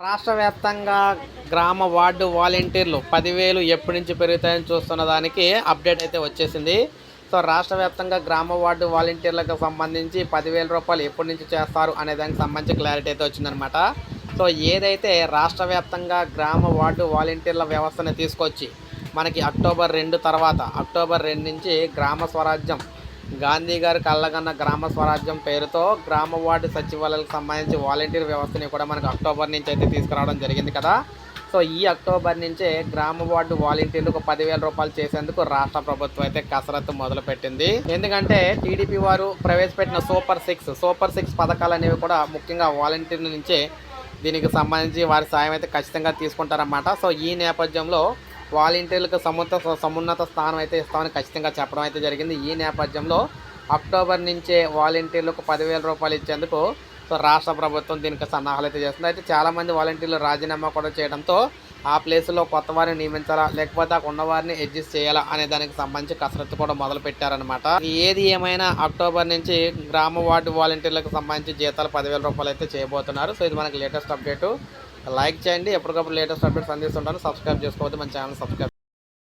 రాష్ట్ర వ్యాప్తంగా గ్రామ వార్డు వాలంటీర్లు పదివేలు ఎప్పటి నుంచి పెరుగుతాయని చూస్తున్న దానికి అప్డేట్ అయితే వచ్చేసింది. సో రాష్ట్ర వ్యాప్తంగా గ్రామ వార్డు వాలంటీర్లకు సంబంధించి పదివేల రూపాయలు ఎప్పటి నుంచి చేస్తారు అనే దానికి సంబంధించి క్లారిటీ అయితే వచ్చిందనమాట సో ఏదైతే రాష్ట్ర వ్యాప్తంగా గ్రామ వార్డు వాలంటీర్ల వ్యవస్థను తీసుకొచ్చి మనకి అక్టోబర్ రెండు తర్వాత అక్టోబర్ రెండు నుంచి గ్రామ స్వరాజ్యం గాంధీ గారి కళ్ళగన్న గ్రామ స్వరాజ్యం పేరుతో గ్రామ వార్డు సచివాలయాలకు సంబంధించి వాలంటీర్ వ్యవస్థని కూడా మనకు అక్టోబర్ నుంచి అయితే తీసుకురావడం జరిగింది కదా. సో ఈ అక్టోబర్ నుంచే గ్రామ వార్డు వాలంటీర్లకు పదివేల రూపాయలు చేసేందుకు రాష్ట్ర ప్రభుత్వం అయితే కసరత్తు మొదలుపెట్టింది. ఎందుకంటే టీడీపీ వారు ప్రవేశపెట్టిన సూపర్ సిక్స్ సూపర్ సిక్స్ పథకాలు అనేవి కూడా ముఖ్యంగా వాలంటీర్ల నుంచే దీనికి సంబంధించి వారి సాయం అయితే ఖచ్చితంగా తీసుకుంటారన్నమాట. సో ఈ నేపథ్యంలో వాలంటీర్లకు సమున్నత సమున్నత స్థానం అయితే ఇస్తామని ఖచ్చితంగా చెప్పడం అయితే జరిగింది. ఈ నేపథ్యంలో అక్టోబర్ నుంచే వాలంటీర్లకు పదివేల రూపాయలు ఇచ్చేందుకు సో రాష్ట్ర ప్రభుత్వం దీనికి సన్నాహాలు అయితే చేస్తుంది. అయితే చాలామంది వాలంటీర్లు రాజీనామా కూడా చేయడంతో ఆ ప్లేస్లో కొత్త వారిని నియమించాలా లేకపోతే అక్కడ ఉన్నవారిని అడ్జస్ట్ చేయాలా అనే దానికి సంబంధించి కసరత్తు కూడా మొదలు పెట్టారనమాట ఏది ఏమైనా అక్టోబర్ నుంచి గ్రామ వార్డు వాలంటీర్లకు సంబంధించి జీతాలు పదివేల రూపాయలు అయితే చేయబోతున్నారు. సో ఇది మనకి లేటెస్ట్ అప్డేటు. లైక్ చేయండి. ఎప్పటికప్పుడు లేటెస్ట్ అప్డేట్స్ అందిస్తుంటాను. సబ్స్క్రైబ్ చేసుకోవద్దు మన ఛానల్ సబ్స్క్రైబ్